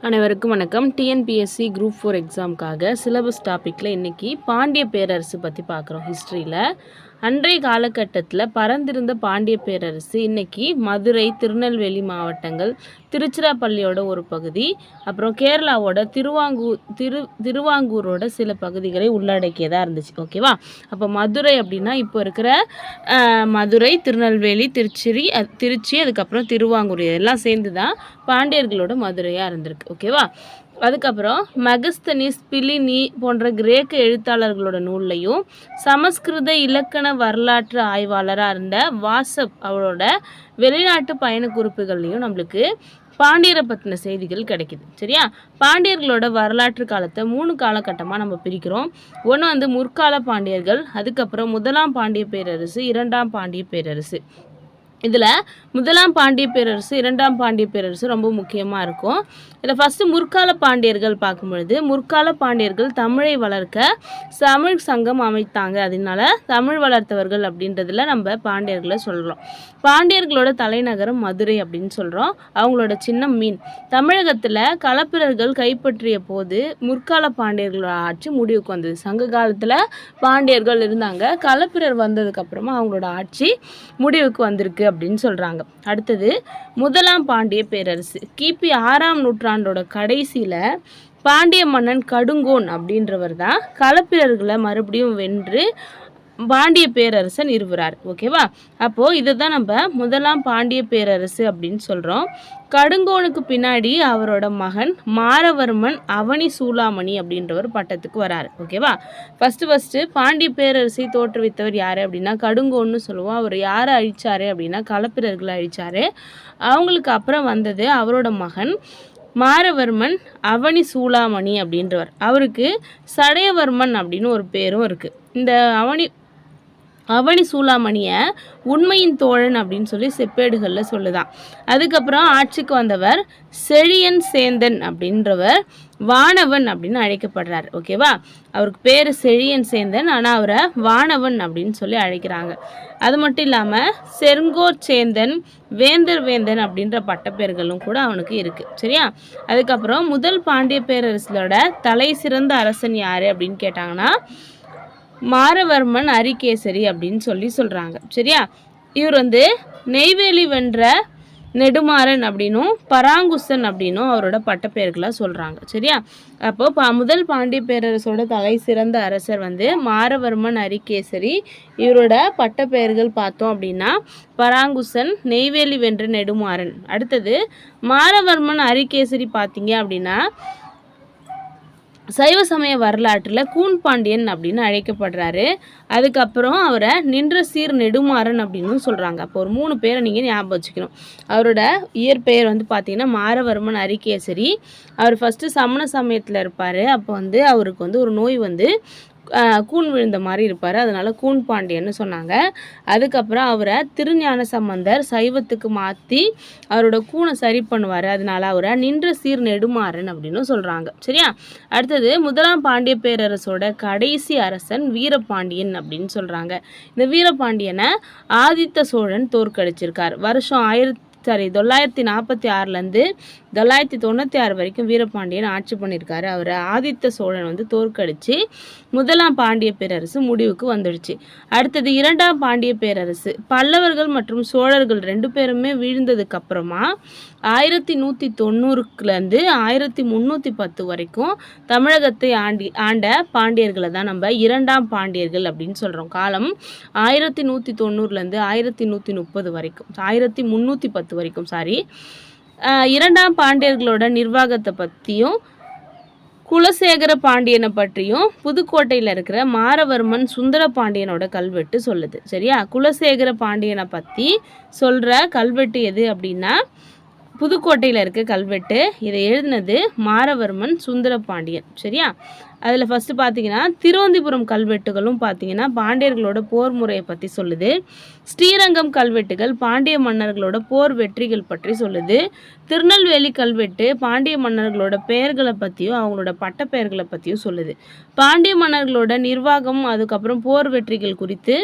அனைவருக்கும் வணக்கம். TNPSC group four எக்ஸாமுக்காக சிலபஸ் டாப்பிக்கில் இன்றைக்கி பாண்டிய பேரரசு பற்றி பார்க்குறோம் ஹிஸ்ட்ரியில் அன்றைய காலகட்டத்தில் பறந்திருந்த பாண்டிய பேரரசு இன்னைக்கு மதுரை திருநெல்வேலி மாவட்டங்கள் திருச்சிராப்பள்ளியோட ஒரு பகுதி அப்புறம் கேரளாவோட திருவாங்கூர் திரு திருவாங்கூரோட சில பகுதிகளை உள்ளடக்கியதாக இருந்துச்சு. ஓகேவா? அப்போ மதுரை அப்படின்னா இப்போ இருக்கிற மதுரை திருநெல்வேலி திருச்சிரி திருச்சி அதுக்கப்புறம் திருவாங்கூர் இதெல்லாம் சேர்ந்து தான் பாண்டியர்களோட மதுரையாக இருந்திருக்கு. ஓகேவா? அதுக்கப்புறம் மெகஸ்தனிஸ் பிலினி போன்ற கிரேக்க எழுத்தாளர்களோட நூல்லையும் சமஸ்கிருத இலக்கண வரலாற்று ஆய்வாளராக இருந்த வாசப் அவரோட வெளிநாட்டு பயண குறிப்புகள்லையும் நம்மளுக்கு பாண்டியரை பற்றின செய்திகள் கிடைக்குது. சரியா? பாண்டியர்களோட வரலாற்று காலத்தை மூணு காலகட்டமாக நம்ம பிரிக்கிறோம். ஒன்று வந்து முற்கால பாண்டியர்கள் அதுக்கப்புறம் முதலாம் பாண்டிய பேரரசு இரண்டாம் பாண்டிய பேரரசு. இதில் முதலாம் பாண்டிய பேரரசு இரண்டாம் பாண்டிய பேரரசு ரொம்ப முக்கியமாக இருக்கும். இதில் ஃபஸ்ட்டு முற்கால பாண்டியர்கள் பார்க்கும் பொழுது முற்கால பாண்டியர்கள் தமிழை வளர்க்க தமிழ் சங்கம் அமைத்தாங்க. அதனால தமிழ் வளர்த்தவர்கள் அப்படின்றதுல நம்ம பாண்டியர்களை சொல்கிறோம் பாண்டியர்களோட தலைநகரம் மதுரை அப்படின்னு சொல்கிறோம் அவங்களோட சின்ன மீன். தமிழகத்தில் களப்பிரர்கள் கைப்பற்றிய போது முற்கால பாண்டியர்களோட ஆட்சி முடிவுக்கு வந்தது. சங்க காலத்தில் பாண்டியர்கள் இருந்தாங்க. களப்பிரர் வந்ததுக்கப்புறமா அவங்களோட ஆட்சி முடிவுக்கு வந்திருக்கு அப்படின்னு சொல்கிறாங்க அடுத்தது முதலாம் பாண்டிய பேரரசு. கிபி ஆறாம் நூற்றாண்டோட கடைசியில் பாண்டிய மன்னன் கடுங்கோன் அப்படின்றவர் தான் களப்பிரர்களை மறுபடியும் வென்று பாண்டிய பேரரசை நிறுவுறார் ஓகேவா? அப்போது இதை தான் நம்ம முதலாம் பாண்டிய பேரரசு அப்படின்னு சொல்கிறோம் கடுங்கோனுக்கு பின்னாடி அவரோட மகன் மாரவர்மன் அவனி சூளாமணி அப்படின்றவர் பட்டத்துக்கு வராரு. ஓகேவா? ஃபஸ்ட்டு ஃபஸ்ட்டு பாண்டிய பேரரசை தோற்றுவித்தவர் யார் அப்படின்னா கடுங்கோன்னு சொல்லுவோம். அவர் யாரை அழித்தார் அப்படின்னா களப்பிரர்களை அழித்தார் அவங்களுக்கு அப்புறம் வந்தது அவரோட மகன் மாரவர்மன் அவனி சூளாமணி அப்படின்றவர். அவருக்கு சடையவர்மன் அப்படின்னு ஒரு பேரும் இருக்குது இந்த அவனி அவனி சூளாமணியை உண்மையின் தோழன் அப்படின்னு சொல்லி செப்பேடுகளில் சொல்லுதான் அதுக்கப்புறம் ஆட்சிக்கு வந்தவர் செழியன் சேந்தன் அப்படின்றவர் வானவன் அப்படின்னு அழைக்கப்படுறார். ஓகேவா? அவருக்கு பேர் செழியன் சேந்தன் ஆனால் அவரை வானவன் அப்படின்னு சொல்லி அழைக்கிறாங்க. அது மட்டும் இல்லாமல் செருங்கோர் சேந்தன் வேந்தர் வேந்தன் அப்படின்ற பட்டப்பேர்களும் கூட அவனுக்கு இருக்குது சரியா? அதுக்கப்புறம் முதல் பாண்டிய பேரரசோட தலை சிறந்த அரசன் யார் அப்படின்னு கேட்டாங்கன்னா மாரவர்மன் அரிகேசரி அப்படின்னு சொல்லி சொல்கிறாங்க சரியா? இவர் வந்து நெய்வேலி வென்ற நெடுமாறன் அப்படின்னும் பராங்குசன் அப்படின்னும் அவரோட பட்டப்பெயர்களாக சொல்கிறாங்க சரியா? அப்போ பா முதல் பாண்டிய பேரரசோட தலை சிறந்த அரசர் வந்து மாரவர்மன் அரிகேசரி. இவரோட பட்டப்பெயர்கள் பார்த்தோம் அப்படின்னா பராங்குசன் நெய்வேலி வென்ற நெடுமாறன். அடுத்தது மாரவர்மன் அரிகேசரி பார்த்தீங்க அப்படின்னா சைவ சமய வரலாற்றில் கூன் பாண்டியன் அப்படின்னு அழைக்கப்படுறாரு. அதுக்கப்புறம் அவரை நின்ற சீர் நெடுமாறன் அப்படின்னு சொல்கிறாங்க அப்போ ஒரு மூணு பேரை நீங்கள் ஞாபகம் வச்சுக்கணும். அவரோட இயற்பெயர் வந்து பார்த்தீங்கன்னா மாரவர்மன் அரிகேசரி. அவர் ஃபஸ்ட்டு சமண சமயத்தில் இருப்பார். அப்போ வந்து அவருக்கு வந்து ஒரு நோய் வந்து கூன் விழுந்த மாதிரி இருப்பார். அதனால கூன் பாண்டியன்னு சொன்னாங்க. அதுக்கப்புறம் அவரை திருஞான சம்பந்தர் சைவத்துக்கு மாற்றி அவரோட கூனை சரி பண்ணுவார். அதனால அவரை நின்ற சீர் நெடுமாறன் அப்படின்னு சொல்கிறாங்க சரியா? அடுத்தது முதலாம் பாண்டிய பேரரசோட கடைசி அரசன் வீரபாண்டியன் அப்படின்னு சொல்கிறாங்க இந்த வீரபாண்டியனை ஆதித்த சோழன் தோற்கடிச்சிருக்கார். வருஷம் ஆயிரத்தி சாரி தொள்ளாயிரத்தி நாற்பத்தி ஆறுலேருந்து தொள்ளாயிரத்தி தொண்ணூற்றி ஆறு வரைக்கும் வீரபாண்டியன் ஆட்சி பண்ணியிருக்காரு. அவரை ஆதித்த சோழன் வந்து தோற்கடித்து முதலாம் பாண்டிய பேரரசு முடிவுக்கு வந்துடுச்சு. அடுத்தது இரண்டாம் பாண்டிய பேரரசு. பல்லவர்கள் மற்றும் சோழர்கள் ரெண்டு பேருமே வீழ்ந்ததுக்கு அப்புறமா ஆயிரத்தி நூற்றி தொண்ணூறுக்குலேருந்து ஆயிரத்தி முந்நூற்றி பத்து வரைக்கும் தமிழகத்தை ஆண்டி ஆண்ட பாண்டியர்களை தான் நம்ம இரண்டாம் பாண்டியர்கள் அப்படின்னு சொல்கிறோம் காலம் ஆயிரத்தி நூற்றி தொண்ணூறுலேருந்து ஆயிரத்தி நூற்றி முப்பது வரைக்கும் ஆயிரத்தி முந்நூற்றி பத்து வரைக்கும் சாரி இரண்டாம் பாண்டியர்களோட நிர்வாகத்தை பற்றியும் குலசேகர பாண்டியனை பற்றியும் புதுக்கோட்டையில் இருக்கிற மாரவர்மன் சுந்தர பாண்டியனோட கல்வெட்டு சொல்லுது. சரியா? குலசேகர பாண்டியனை பற்றி சொல்கிற கல்வெட்டு எது அப்படின்னா புதுக்கோட்டையில் இருக்க கல்வெட்டு இதை எழுதினது மாரவர்மன் சுந்தர பாண்டியன். சரியா? அதில் ஃபஸ்ட்டு பார்த்தீங்கன்னா திருவந்திபுரம் கல்வெட்டுகளும் பார்த்தீங்கன்னா பாண்டியர்களோட போர் முறையை பற்றி சொல்லுது. ஸ்ரீரங்கம் கல்வெட்டுகள் பாண்டிய மன்னர்களோட போர் வெற்றிகள் பற்றி சொல்லுது. திருநெல்வேலி கல்வெட்டு பாண்டிய மன்னர்களோட பெயர்களை பற்றியும் அவங்களோட பட்டப்பெயர்களை பற்றியும் சொல்லுது. பாண்டிய மன்னர்களோட நிர்வாகம் அதுக்கப்புறம் போர் வெற்றிகள் குறித்து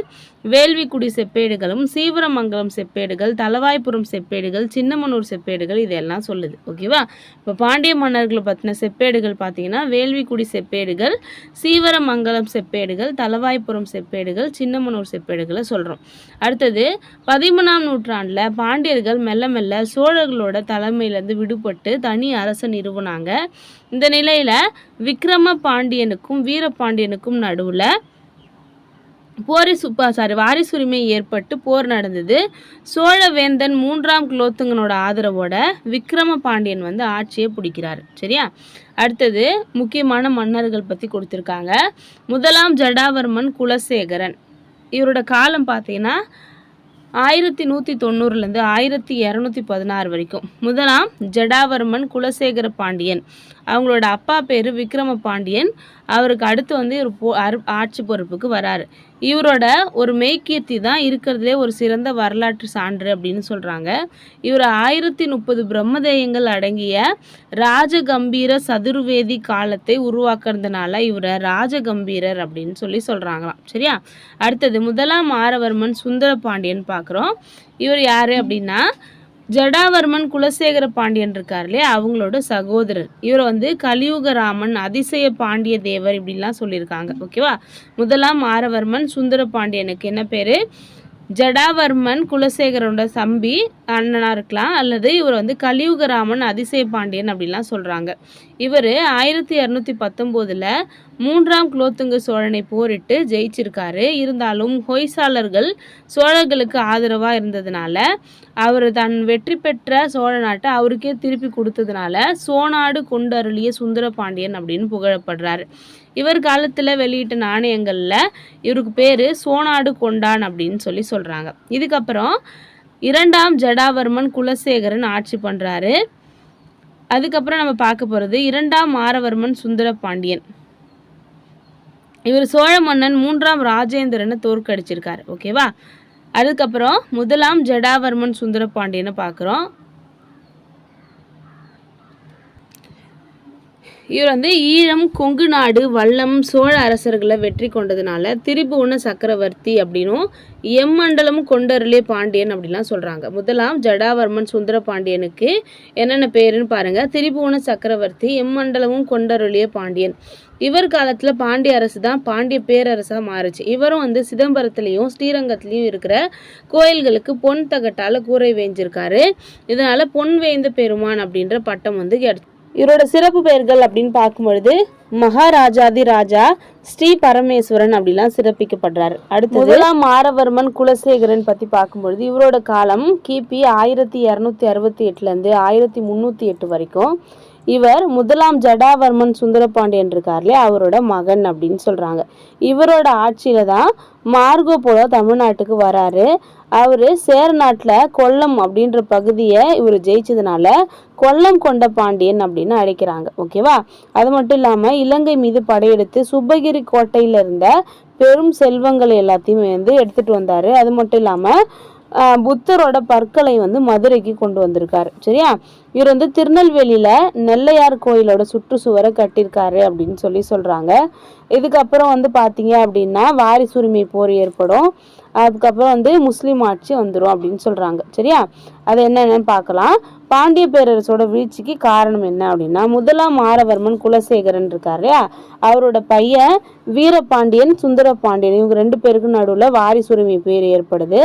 வேள்விக்குடி செப்பேடுகளும் சீவரமங்கலம் செப்பேடுகள் தலவாய்ப்புறம் செப்பேடுகள் சின்னமனூர் செப்பேடுகள் இதெல்லாம் சொல்லுது. ஓகேவா இப்போ பாண்டிய மன்னர்களை பற்றின செப்பேடுகள் பார்த்தீங்கன்னா வேள்விக்குடி செப்பேடு செப்பேடுகள் சீவரமங்கலம் செப்பேடுகள் தலவாய்ப்புறம் செப்பேடுகள் சின்னமனூர் செப்பேடுகளை சொல்கிறோம் அடுத்தது பதிமூணாம் நூற்றாண்டில் பாண்டியர்கள் மெல்ல மெல்ல சோழர்களோட தலைமையிலேருந்து விடுபட்டு தனி அரசு நிறுவனாங்க. இந்த நிலையில் விக்ரம பாண்டியனுக்கும் வீரபாண்டியனுக்கும் நடுவில் போரிஸ் சாரி வாரிசுரிமை ஏற்பட்டு போர் நடந்தது. சோழவேந்தன் மூன்றாம் குலோத்துங்கனோட ஆதரவோட விக்ரம பாண்டியன் வந்து ஆட்சியை பிடிக்கிறார் சரியா? அடுத்தது முக்கியமான மன்னர்கள் பற்றி கொடுத்துருக்காங்க. முதலாம் ஜடாவர்மன் குலசேகரன். இவரோட காலம் பார்த்தீங்கன்னா ஆயிரத்தி நூற்றி தொண்ணூறுலேருந்து ஆயிரத்தி இரநூத்தி பதினாறு வரைக்கும். முதலாம் ஜடாவர்மன் குலசேகர பாண்டியன். அவங்களோட அப்பா பேர் விக்ரம பாண்டியன். அவருக்கு அடுத்து வந்து இவர் போ ஆட்சி பொறுப்புக்கு வராரு. இவரோட ஒரு மெய்க்கீர்த்தி தான் இருக்கிறதுலே ஒரு சிறந்த வரலாற்று சான்று அப்படின்னு சொல்கிறாங்க இவர் ஆயிரத்தி முப்பது பிரம்மதேயங்கள் அடங்கிய ராஜகம்பீர சதுர்வேதி காலத்தை உருவாக்குறதுனால இவரை ராஜகம்பீரர் அப்படின்னு சொல்லி சொல்கிறாங்களாம் சரியா? அடுத்தது முதலாம் ஆரவர்மன் சுந்தர பாண்டியன் பார்க்குறோம் இவர் யார் அப்படின்னா ஜடாவர்மன் குலசேகர பாண்டியன் இருக்கார் இல்லையா அவங்களோட சகோதரர். இவர் வந்து கலியுகராமன் அதிசய பாண்டிய தேவர் இப்படிலாம் சொல்லியிருக்காங்க. ஓகேவா? முதலாம் ஆரவர்மன் சுந்தர பாண்டியனுக்கு என்ன பேர்? ஜடாவர்மன் குலசேகரோட தம்பி அண்ணனாக இருக்கலாம் அல்லது இவர் வந்து கலியுகராமன் அதிசய பாண்டியன் அப்படின்லாம் சொல்கிறாங்க இவர் ஆயிரத்தி இரநூத்தி பத்தொம்போதில் மூன்றாம் குலோத்துங்க சோழனை போரிட்டு ஜெயிச்சிருக்காரு. இருந்தாலும் ஹொய்சாளர்கள் சோழர்களுக்கு ஆதரவாக இருந்ததுனால அவர் தன் வெற்றி பெற்ற சோழ நாட்டை அவருக்கே திருப்பி கொடுத்ததுனால சோநாடு கொண்டு அருளிய சுந்தர பாண்டியன் அப்படின்னு புகழப்படுறாரு. இவர் காலத்தில் வெளியிட்ட நாணயங்களில் இவருக்கு பேர் சோனாடு கொண்டான் அப்படின்னு சொல்லி சொல்கிறாங்க இதுக்கப்புறம் இரண்டாம் ஜடாவர்மன் குலசேகரன் ஆட்சி பண்ணுறாரு அதுக்கப்புறம் நம்ம பார்க்க போகிறது இரண்டாம் மாரவர்மன் சுந்தர பாண்டியன். இவர் சோழ மன்னன் மூன்றாம் ராஜேந்திரனை தோற்கடிச்சிருக்காரு. ஓகேவா? அதுக்கப்புறம் முதலாம் ஜடாவர்மன் சுந்தர பாண்டியனை பார்க்குறோம். இவர் வந்து ஈழம் கொங்கு நாடு வல்லம் சோழ அரசர்களை வெற்றி கொண்டதுனால திரிபுவன சக்கரவர்த்தி அப்படின்னும் எம்மண்டலம் கொண்டருளே பாண்டியன் அப்படிலாம் சொல்கிறாங்க முதலாம் ஜடாவர்மன் சுந்தர பாண்டியனுக்கு என்னென்ன பேருன்னு பாருங்கள் திரிபுவன சக்கரவர்த்தி எம்மண்டலமும் கொண்டருளிய பாண்டியன். இவர் காலத்தில் பாண்டிய அரசு தான் பாண்டிய பேரரசாக மாறுச்சு. இவரும் வந்து சிதம்பரத்துலேயும் ஸ்ரீரங்கத்துலேயும் இருக்கிற கோயில்களுக்கு பொன் தகட்டால் கூரை வேஞ்சிருக்காரு. இதனால் பொன் வேந்த பெருமான் அப்படின்ற பட்டம் வந்து கிடை இவரோட சிறப்பு பெயர்கள் அப்படின்னு பார்க்கும்பொழுது மகாராஜாதி ராஜா ஸ்ரீ பரமேஸ்வரன் அப்படிலாம் சிறப்பிக்கப்படுறாரு. அடுத்து முதலாம் மாரவர்மன் குலசேகரன் பற்றி பார்க்கும்பொழுது இவரோட காலம் கிபி ஆயிரத்தி இரநூத்தி அறுபத்தி எட்டுலேருந்து ஆயிரத்தி முந்நூற்றி எட்டு வரைக்கும். இவர் முதலாம் ஜடாவர்மன் சுந்தரபாண்டியன் இருக்கார் இல்லையா அவரோட மகன் அப்படின்னு சொல்கிறாங்க இவரோட ஆட்சியில் தான் மார்கோ போலோ தமிழ்நாட்டுக்கு வராரு. அவர் சேரநாட்டில் கொல்லம் அப்படின்ற பகுதியை இவர் ஜெயிச்சதுனால கொல்லம் கொண்ட பாண்டியன் அப்படின்னு அழைக்கிறாங்க. ஓகேவா? அது மட்டும் இல்லாமல் இலங்கை மீது படையெடுத்து சுப்பகிரி கோட்டையில் இருந்த பெரும் செல்வங்கள் எல்லாத்தையுமே வந்து எடுத்துகிட்டு வந்தார். அது மட்டும் இல்லாமல் புத்தரோட பற்களை வந்து மதுரைக்கு கொண்டு வந்திருக்காரு. சரியா? இவர் வந்து திருநெல்வேலியில நெல்லையார் கோயிலோட சுற்றுச்சுவரை கட்டியிருக்காரு அப்படின்னு சொல்லி சொல்றாங்க. இதுக்கப்புறம் வந்து பார்த்தீங்க அப்படின்னா வாரிசுரிமை போர் ஏற்படும். அதுக்கப்புறம் வந்து முஸ்லீம் ஆட்சி வந்துடும் அப்படின்னு சொல்கிறாங்க சரியா? அது என்னென்னு பார்க்கலாம். பாண்டிய பேரரசோட வீழ்ச்சிக்கு காரணம் என்ன அப்படின்னா முதலாம் மாரவர்மன் குலசேகரன் இருக்கார் இல்லையா? அவரோட பையன் வீரபாண்டியன் சுந்தரபாண்டியன். இவங்க ரெண்டு பேருக்கு நடுவில் வாரிசுரிமை பேர் ஏற்படுது.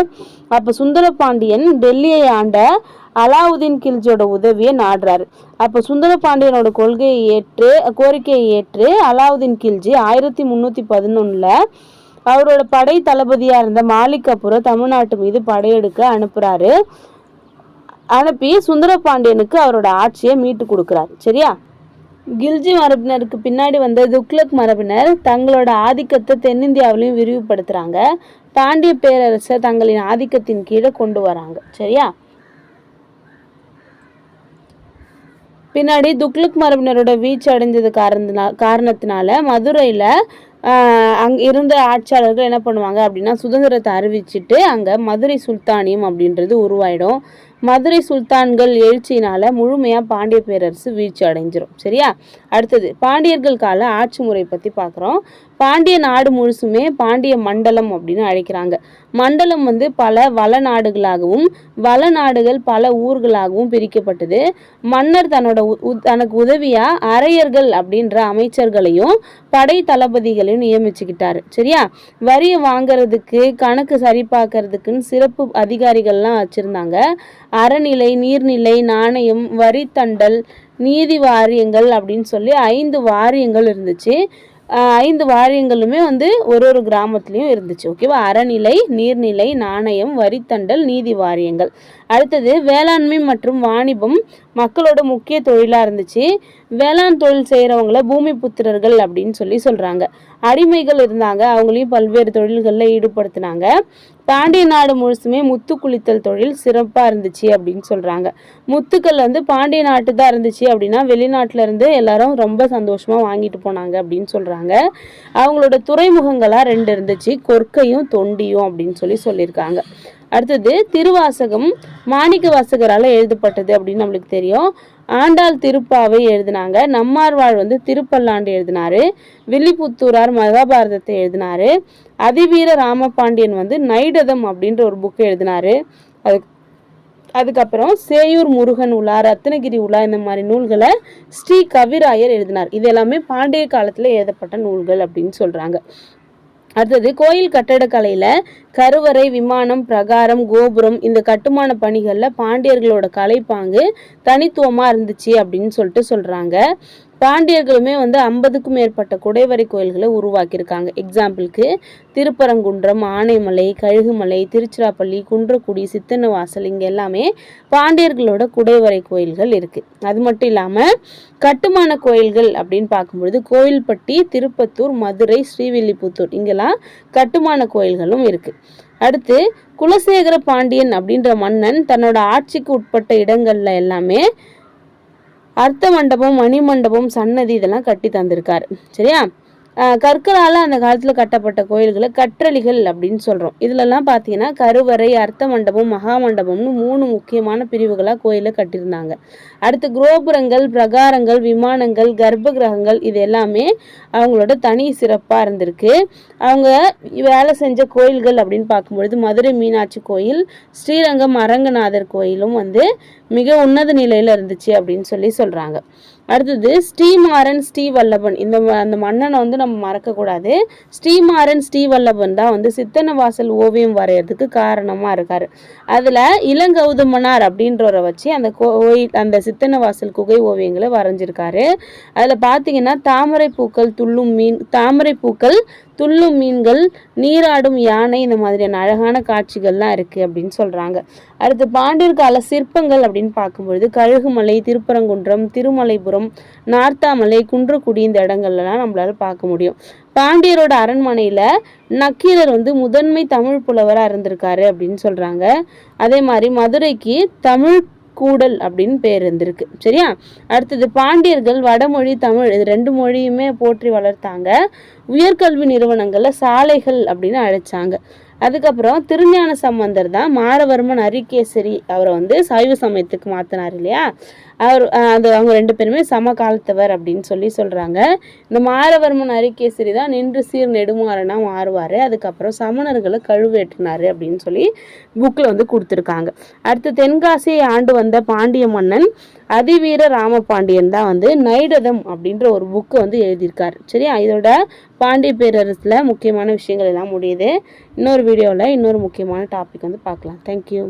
அப்போ சுந்தரபாண்டியன் டெல்லியை ஆண்ட அலாவுதீன் கில்ஜியோட உதவியை நாடுறாரு. அப்போ சுந்தரபாண்டியனோட கொள்கையை ஏற்று கோரிக்கையை ஏற்று அலாவுதீன் கில்ஜி ஆயிரத்தி முந்நூற்றி பதினொன்றில் அவரோட படை தளபதியாக இருந்த மாலிக் கபூரை தமிழ்நாட்டு மீது படையெடுக்க அனுப்புகிறாரு அனுப்பி சுந்தரபாண்டியனுக்கு அவரோட ஆட்சியை மீட்டு கொடுக்குறாரு. சரியா? கில்ஜி மரபினருக்கு பின்னாடி வந்த துக்ளக் மரபினர் தங்களோட ஆதிக்கத்தை தென்னிந்தியாவிலையும் விரிவுபடுத்துகிறாங்க பாண்டிய பேரரசை தங்களின் ஆதிக்கத்தின் கீழே கொண்டு வராங்க. சரியா? பின்னாடி துக்ளக் மரபினரோட வீழ்ச்சி அடைஞ்சது காரணத்தினா காரணத்தினால மதுரையில் அங்கே இருந்த ஆட்சியாளர்கள் என்ன பண்ணுவாங்க அப்படின்னா சுதந்திரத்தை அறிவிச்சிட்டு அங்கே மதுரை சுல்தானியம் அப்படின்றது உருவாயிடும். மதுரை சுல்தான்கள் எழுச்சியினால முழுமையாக பாண்டிய பேரரசு வீழ்ச்சி அடைஞ்சிரும். சரியா? அடுத்தது பாண்டியர்கள் கால ஆட்சி முறை பற்றி பார்க்குறோம் பாண்டிய நாடு முழுசுமே பாண்டிய மண்டலம் அப்படின்னு அழைக்கிறாங்க. மண்டலம் வந்து பல வள நாடுகளாகவும் வள நாடுகள் பல ஊர்களாகவும் பிரிக்கப்பட்டது. மன்னர் தன்னோட உ- தனக்கு உதவியா அரையர்கள் அப்படின்ற அமைச்சர்களையும் படை தளபதிகளையும் நியமிச்சுக்கிட்டாரு. சரியா? வரியை வாங்குறதுக்கு கணக்கு சரி பார்க்கறதுக்குன்னு சிறப்பு அதிகாரிகள்லாம் வச்சிருந்தாங்க. அறநிலை நீர்நிலை நாணயம் வரித்தண்டல் நீதி வாரியங்கள் அப்படின்னு சொல்லி ஐந்து வாரியங்கள் இருந்துச்சு. ஐந்து வாரியங்களுமே வந்து ஒரு ஒரு கிராமத்துலேயும் இருந்துச்சு ஓகேவா அறநிலை நீர்நிலை நாணயம் வரித்தண்டல் நீதி வாரியங்கள். அடுத்தது வேளாண்மை மற்றும் வாணிபம் மக்களோட முக்கிய தொழிலாக இருந்துச்சு. வேளாண் தொழில் செய்கிறவங்கள பூமி புத்திரர்கள் அப்படின்னு சொல்லி சொல்கிறாங்க அடிமைகள் இருந்தாங்க அவங்களையும் பல்வேறு தொழில்களில் ஈடுபடுத்தினாங்க. பாண்டிய நாடு முழுசுமே முத்து குளித்தல் தொழில் சிறப்பாக இருந்துச்சு அப்படின்னு சொல்கிறாங்க முத்துக்கள் வந்து பாண்டிய நாட்டு தான் இருந்துச்சு அப்படின்னா வெளிநாட்டுல இருந்து எல்லாரும் ரொம்ப சந்தோஷமாக வாங்கிட்டு போனாங்க அப்படின்னு சொல்கிறாங்க அவங்களோட துறைமுகங்களாக ரெண்டு இருந்துச்சு. கொற்கையும் தொண்டியும் அப்படின்னு சொல்லி சொல்லியிருக்காங்க. அடுத்தது திருவாசகம் மாணிக்க வாசகரால் எழுதப்பட்டது அப்படின்னு நம்மளுக்கு தெரியும். ஆண்டாள் திருப்பாவை எழுதினாங்க. நம்மார்வாழ் வந்து திருப்பல்லாண்டு எழுதினாரு. வில்லிபுத்தூரார் மகாபாரதத்தை எழுதினாரு. அதிவீர ராமபாண்டியன் வந்து நைடதம் அப்படின்ற ஒரு புக்கை எழுதினாரு. அது அதுக்கப்புறம் சேயூர் முருகன் உலா ரத்னகிரி உலா இந்த மாதிரி நூல்களை ஸ்ரீ கவிராயர் எழுதினார். இது எல்லாமே பாண்டிய காலத்தில் எழுதப்பட்ட நூல்கள் அப்படின்னு சொல்கிறாங்க அடுத்தது கோயில் கட்டடக்கலையில் கருவறை விமானம் பிரகாரம் கோபுரம் இந்த கட்டுமான பணிகளில் பாண்டியர்களோட கலைப்பாங்கு தனித்துவமாக இருந்துச்சு அப்படின்னு சொல்லிட்டு சொல்கிறாங்க பாண்டியர்களுமே வந்து ஐம்பதுக்கும் மேற்பட்ட குடைவரை கோயில்களை உருவாக்கியிருக்காங்க. எக்ஸாம்பிளுக்கு திருப்பரங்குன்றம் ஆனைமலை கழுகுமலை திருச்சிராப்பள்ளி குன்றக்குடி சித்தன்னவாசல் இங்கே எல்லாமே பாண்டியர்களோட குடைவரை கோயில்கள் இருக்குது அது மட்டும் இல்லாமல் கட்டுமான கோயில்கள் அப்படின்னு பார்க்கும்பொழுது கோயில்பட்டி திருப்பத்தூர் மதுரை ஸ்ரீவில்லிபுத்தூர் இங்கெல்லாம் கட்டுமான கோயில்களும் இருக்குது அடுத்து குலசேகர பாண்டியன் அப்படின்ற மன்னன் தன்னோட ஆட்சிக்கு உட்பட்ட இடங்கள்ல எல்லாமே அர்த்த மண்டபம் மணி மண்டபம் சன்னதி இதெல்லாம் கட்டி தந்திருக்காரு. சரியா? கற்களால் அந்த காலத்தில் கட்டப்பட்ட கோயில்களை கற்றளிகள் அப்படின்னு சொல்கிறோம் இதுலலாம் பார்த்தீங்கன்னா கருவறை அர்த்த மண்டபம் மகா மண்டபம்னு மூணு முக்கியமான பிரிவுகளாக கோயிலை கட்டியிருந்தாங்க. அடுத்து குரோபுரங்கள் பிரகாரங்கள் விமானங்கள் கர்ப்ப கிரகங்கள் இது எல்லாமே அவங்களோட தனி சிறப்பாக இருந்திருக்கு. அவங்க வேலை செஞ்ச கோயில்கள் அப்படின்னு பார்க்கும்பொழுது மதுரை மீனாட்சி கோயில் ஸ்ரீரங்கம் அரங்கநாதர் கோயிலும் வந்து மிக உன்னத நிலையில் இருந்துச்சு அப்படின்னு சொல்லி சொல்கிறாங்க அடுத்தது ஸ்ரீமாறன் ஸ்ரீவல்லபன். இந்த அந்த மன்னனை வந்து நம்ம மறக்கக்கூடாது. ஸ்ரீமாறன் ஸ்ரீவல்லபன் தான் வந்து சித்தனவாசல் ஓவியம் வரைகிறதுக்கு காரணமாக இருக்கார். அதில் இளங்கௌதமனார் அப்படின்றவரை வச்சு அந்த கோயில் அந்த சித்தனவாசல் குகை ஓவியங்களை வரைஞ்சிருக்காரு. அதில் பார்த்தீங்கன்னா தாமரை பூக்கள் துள்ளும் மீன் தாமரை பூக்கள் துள்ளும் மீன்கள் நீராடும் யானை இந்த மாதிரியான அழகான காட்சிகள்லாம் இருக்குது அப்படின்னு சொல்கிறாங்க அடுத்து பாண்டியர் கால சிற்பங்கள் அப்படின்னு பார்க்கும்பொழுது கழுகுமலை திருப்பரங்குன்றம் திருமலைபுரம் நார்த்தாமலை குன்றக்குடி இந்த இடங்கள்லாம் நம்மளால பார்க்க முடியும். பாண்டியரோட அரண்மனையில் நக்கீரர் வந்து முதன்மை தமிழ் புலவராக இருந்திருக்காரு அப்படின்னு சொல்கிறாங்க அதே மாதிரி மதுரைக்கு தமிழ் கூடல் அப்படின்னு பேர் இருந்திருக்கு. சரியா? அடுத்தது பாண்டியர்கள் வடமொழி தமிழ் இது ரெண்டு மொழியுமே போற்றி வளர்த்தாங்க. உயர்கல்வி நிறுவனங்களில் சாலைகள் அப்படின்னு அழைச்சாங்க. அதுக்கப்புறம் திருஞான சம்பந்தர் தான் மாரவர்மன் அரிகேசரி அவரை வந்து சைவ சமயத்துக்கு மாற்றினார் இல்லையா? அவர் அது அவங்க ரெண்டு பேருமே சம காலத்தவர் அப்படின்னு சொல்லி சொல்கிறாங்க இந்த மாரவர்மன் அரிகேசரி தான் நின்று சீர் நெடுமாறனா மாறுவார். அதுக்கப்புறம் சமணர்களை கழுவேற்றினார் அப்படின்னு சொல்லி புக்கில் வந்து கொடுத்துருக்காங்க. அடுத்து தென்காசியை ஆண்டு வந்த பாண்டிய மன்னன் அதிவீர ராமபாண்டியன் தான் வந்து நைடதம் அப்படின்ற ஒரு புக்கை வந்து எழுதியிருக்கார். சரியா? இதோட பாண்டிய பேரரசில் முக்கியமான விஷயங்கள் எல்லாம் முடியுது. இன்னொரு வீடியோவில் இன்னொரு முக்கியமான டாபிக் வந்து பார்க்கலாம். தேங்க்யூ